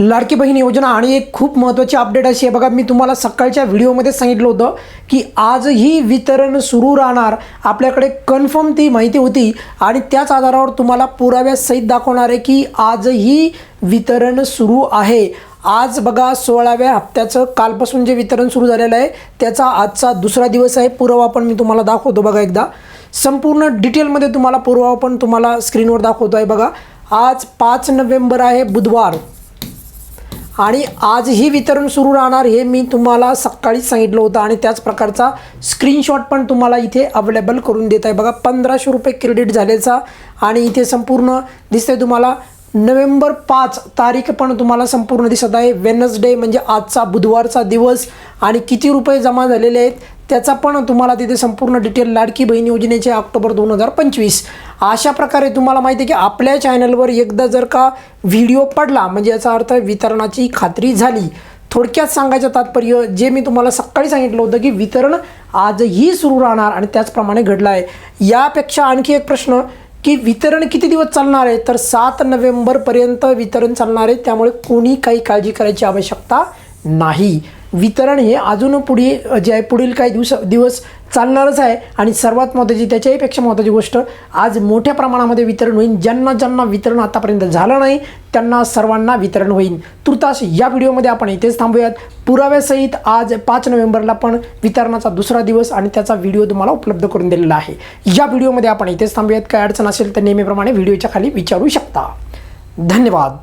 लाडकी बहीण योजना आणि एक खूप महत्त्वाची अपडेट अशी आहे. बघा मी तुम्हाला सकाळच्या व्हिडिओमध्ये सांगितलं होतं की आजही वितरण सुरू राहणार. आपल्याकडे कन्फर्म ती माहिती होती आणि त्याच आधारावर तुम्हाला पुराव्यासहित दाखवणार आहे की आजही वितरण सुरू आहे. आज बघा सोळाव्या हप्त्याचं कालपासून जे वितरण सुरू झालेलं आहे त्याचा आजचा दुसरा दिवस आहे. पुरावा पण मी तुम्हाला दाखवतो बघा एकदा. संपूर्ण डिटेलमध्ये तुम्हाला पुरावा पण तुम्हाला स्क्रीनवर दाखवतो आहे बघा. आज पाच नोव्हेंबर आहे बुधवार. आणि आजही वितरण सुरू राहणार हे मी तुम्हाला सकाळीच सांगितलं होतं आणि त्याच प्रकारचा स्क्रीनशॉट पण तुम्हाला इथे अवेलेबल करून देत आहे. बघा पंधराशे रुपये क्रेडिट झाल्याचा आणि इथे संपूर्ण दिसतंय तुम्हाला. नोव्हेंबर पाच तारीख पण तुम्हाला संपूर्ण दिसत आहे. वेनसडे म्हणजे आजचा बुधवारचा दिवस आणि किती रुपये जमा झालेले आहेत? त्याचा पण तुम्हाला तिथे संपूर्ण डिटेल लाडकी बहीण योजनेचे ऑक्टोबर दोन हजार पंचवीस. अशा प्रकारे तुम्हाला माहिती आहे की आपल्या चॅनलवर एकदा जर का व्हिडिओ पडला म्हणजे याचा अर्थ वितरणाची खात्री झाली. थोडक्यात सांगायचं तात्पर्य जे मी तुम्हाला सकाळी सांगितलं होतं की वितरण आजही सुरू राहणार आणि त्याचप्रमाणे घडलं आहे यापेक्षा आणखी एक प्रश्न की वितरण किती दिवस चालणार आहे? तर सात नोव्हेंबरपर्यंत वितरण चालणार आहे. त्यामुळे कोणी काही काळजी करायची आवश्यकता नाही. वितरण हे अजून पुढे जे आहे पुढील काही दिवस दिवस चालणारच आहे. आणि सर्वात महत्त्वाची त्याच्याहीपेक्षा महत्त्वाची गोष्ट आज मोठ्या प्रमाणामध्ये वितरण होईल ज्यांना ज्यांना वितरण आतापर्यंत झालं नाही त्यांना सर्वांना वितरण होईल तुर्तास या व्हिडिओमध्ये आपण इथेच थांबूयात. पुराव्यासहित आज पाच नोव्हेंबरला पण वितरणाचा दुसरा दिवस आणि त्याचा व्हिडिओ तुम्हाला उपलब्ध करून दिलेला आहे. या व्हिडिओमध्ये आपण इथेच थांबूयात. काय अडचण असेल तर नेहमीप्रमाणे व्हिडिओच्या खाली विचारू शकता. धन्यवाद.